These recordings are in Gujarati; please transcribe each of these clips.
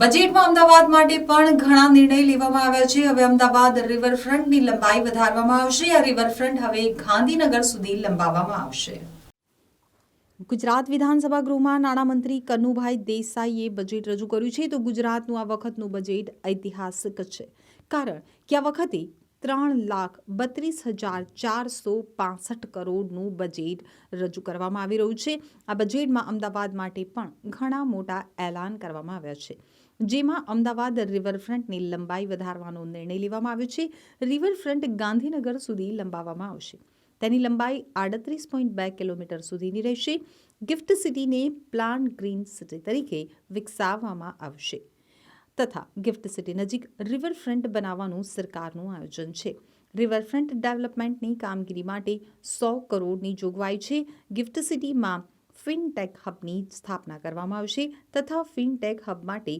બજેટમાં અમદાવાદ માટે પણ ઘણા નિર્ણય લેવામાં આવ્યા છે. હવે અમદાવાદ રિવરફ્રન્ટની લંબાઈ વધારવામાં આવશે. આ રિવરફ્રન્ટ હવે ગાંધીનગર સુધી લંબાવવામાં આવશે. ગુજરાત વિધાનસભા ગૃહમાં નાણામંત્રી કનુભાઈ દેસાઈએ બજેટ રજૂ કર્યું છે. તો ગુજરાતનું આ વખતનું બજેટ ઐતિહાસિક છે. કારણ કે આ વખતે ત્રણ લાખ બત્રીસ હજાર ચારસો પાસઠ કરોડનું બજેટ રજૂ કરવામાં આવી રહ્યું છે. આ બજેટમાં અમદાવાદ માટે પણ ઘણા મોટા એલાન કરવામાં આવ્યા છે. જેમાં અમદાવાદ રિવરફ્રન્ટની લંબાઈ વધારવાનો નિર્ણય લેવામાં આવ્યો છે. રિવરફ્રન્ટ ગાંધીનગર સુધી લંબાવવામાં આવશે. તેની લંબાઈ આડત્રીસ પોઈન્ટ બે કિલોમીટર સુધીની રહેશે. ગિફ્ટ સિટીને પ્લાન ગ્રીન સિટી તરીકે વિકસાવવામાં આવશે. તથા ગિફ્ટ સિટી નજીક રિવરફ્રન્ટ બનાવવાનું સરકારનું આયોજન છે. રિવરફ્રન્ટ ડેવલપમેન્ટની કામગીરી માટે સો કરોડની જોગવાઈ છે. ગિફ્ટ સિટીમાં ફિનટેક હબની સ્થાપના કરવામાં આવશે તથા ફિનટેક હબ માટે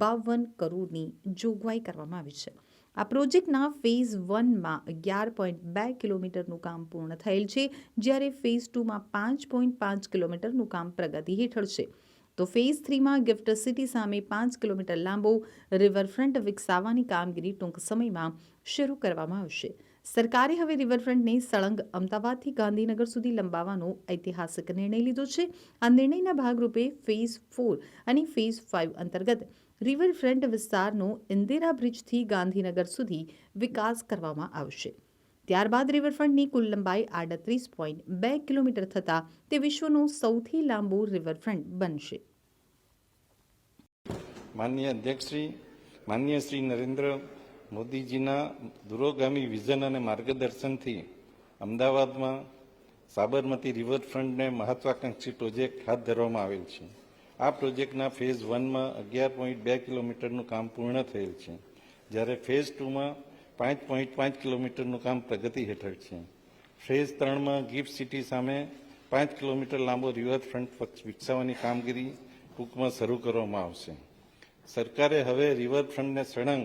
બાવન કરોડની જોગવાઈ કરવામાં આવી છે. આ પ્રોજેક્ટના ફેઝ વનમાં અગિયાર પોઈન્ટ બે કિલોમીટરનું કામ પૂર્ણ થયેલ છે, જ્યારે ફેઝ ટુમાં પાંચ પોઈન્ટ પાંચ કિલોમીટરનું કામ પ્રગતિ હેઠળ છે. તો ફેઝ થ્રીમાં ગિફ્ટ સિટી સામે પાંચ કિલોમીટર લાંબો રિવરફ્રન્ટ વિકસાવવાની કામગીરી ટૂંક સમયમાં શરૂ કરવામાં આવશે. સરકારે હવે રિવરફ્રન્ટને સળંગ અમદાવાદથી ગાંધીનગર સુધી લંબાવવાનો ઐતિહાસિક નિર્ણય લીધો છે. આ નિર્ણયના ભાગરૂપે ફેઝ ફોર અને ફેઝ ફાઇવ અંતર્ગત રિવરફ્રન્ટ વિસ્તારનો ઇન્દિરા બ્રિજથી ગાંધીનગર સુધી વિકાસ કરવામાં આવશે. ત્યારબાદ રિવરફ્રન્ટની કુલ લંબાઈ આડત્રીસ પોઈન્ટ બે કિલોમીટર થતાં તે વિશ્વનું સૌથી લાંબુ રિવરફ્રન્ટ બનશે. માન્ય અધ્યક્ષશ્રી, માનનીય શ્રી નરેન્દ્ર મોદીજીના દૂરોગામી વિઝન અને માર્ગદર્શનથી અમદાવાદમાં સાબરમતી રિવરફ્રન્ટને મહત્વાકાંક્ષી પ્રોજેક્ટ હાથ ધરવામાં આવેલ છે. આ પ્રોજેક્ટના ફેઝ વનમાં અગિયાર પોઈન્ટ બે કિલોમીટરનું કામ પૂર્ણ થયેલ છે. જ્યારે ફેઝ ટુમાં પાંચ પોઈન્ટ પાંચ કિલોમીટરનું કામ પ્રગતિ હેઠળ છે. ફેઝ ત્રણમાં ગિફ્ટ સિટી સામે પાંચ કિલોમીટર લાંબો રિવરફ્રન્ટ વિકસાવવાની કામગીરી ટૂંકમાં શરૂ કરવામાં આવશે. સરકારે હવે રિવરફ્રન્ટને સળંગ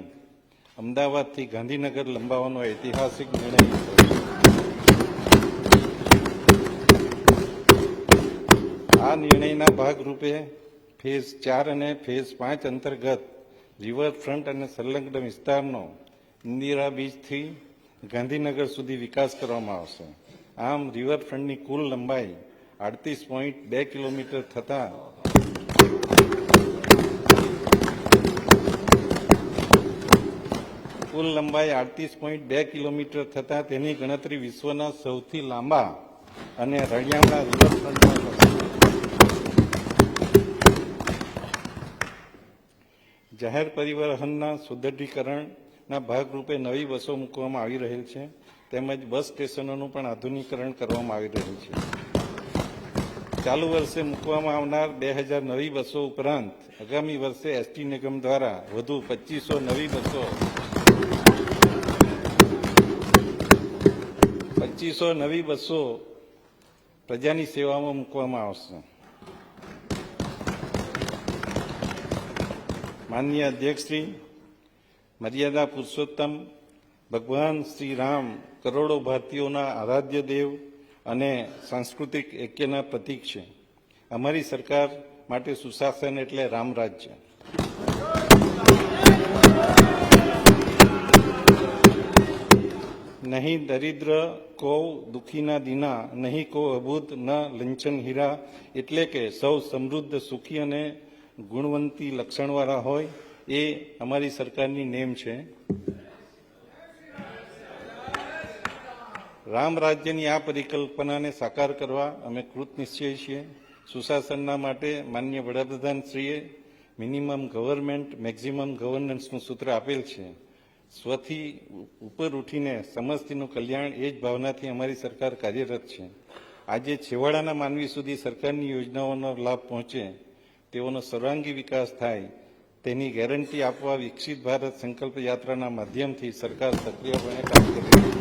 અમદાવાદથી ગાંધીનગર લંબાવવાનો ઐતિહાસિક નિર્ણય લીધો. આ નિર્ણયના ભાગરૂપે ફેઝ ચાર અને ફેઝ પાંચ અંતર્ગત રિવરફ્રન્ટ અને સંલગ્ન વિસ્તારનો ઇન્દિરા બીચથી ગાંધીનગર સુધી વિકાસ કરવામાં આવશે. આમ રિવરફ્રન્ટની કુલ લંબાઈ આડત્રીસ પોઈન્ટ બે કિલોમીટર થતાં કુલ લંબાઈ આડત્રીસ પોઈન્ટ બે કિલોમીટર થતાં તેની ગણતરી વિશ્વના સૌથી લાંબા અને રળિયામણા રિવરફ્રન્ટમાં જાહેર પરિવહનના સુદૃઢીકરણના ભાગરૂપે નવી બસો મૂકવામાં આવી રહેલ છે. તેમજ બસ સ્ટેશનોનું પણ આધુનિકરણ કરવામાં આવી રહ્યું છે. ચાલુ વર્ષે મૂકવામાં આવનાર બે હજાર નવી બસો ઉપરાંત આગામી વર્ષે એસટી નિગમ દ્વારા વધુ પચીસો નવી બસો, પચીસો નવી બસો પ્રજાની સેવામાં મૂકવામાં આવશે. માનનીય અધ્યક્ષશ્રી મર્યાદા પુરુષોત્તમ, ભગવાન શ્રી રામ, કરોડો ભારતીયોના આરાધ્ય દેવ અને સાંસ્કૃતિક ઐક્યના પ્રતીક છે. અમારી સરકાર માટે સુશાસન એટલે રામ રાજ્ય. નહીં દરિદ્ર, કો દુઃખીના દીના, નહીં કો અભૂત, ન લંચન હીરા, એટલે કે સૌ સમૃદ્ધ, સુખી અને ગુણવંતી લક્ષણવાળા હોય એ અમારી સરકારની નેમ છે. રામ રાજ્યની આ પરિકલ્પનાને સાકાર કરવા અમે કૃત નિશ્ચય છીએ. સુશાસનના માટે માન્ય વડાપ્રધાનશ્રીએ મિનિમમ ગવર્મેન્ટ, મેક્ઝિમમ ગવર્નન્સનું સૂત્ર આપેલ છે. સ્વથી ઉપર ઉઠીને સમસ્તીનું કલ્યાણ એ જ ભાવનાથી અમારી સરકાર કાર્યરત છે. આજે છેવાડાના માનવી સુધી સરકારની યોજનાઓનો લાભ પહોંચે, તેઓનો સર્વાંગી વિકાસ થાય તેની ગેરંટી આપવા વિકસિત ભારત સંકલ્પ યાત્રાના માધ્યમથી સરકાર સક્રિયપણે કામ કરી રહી છે.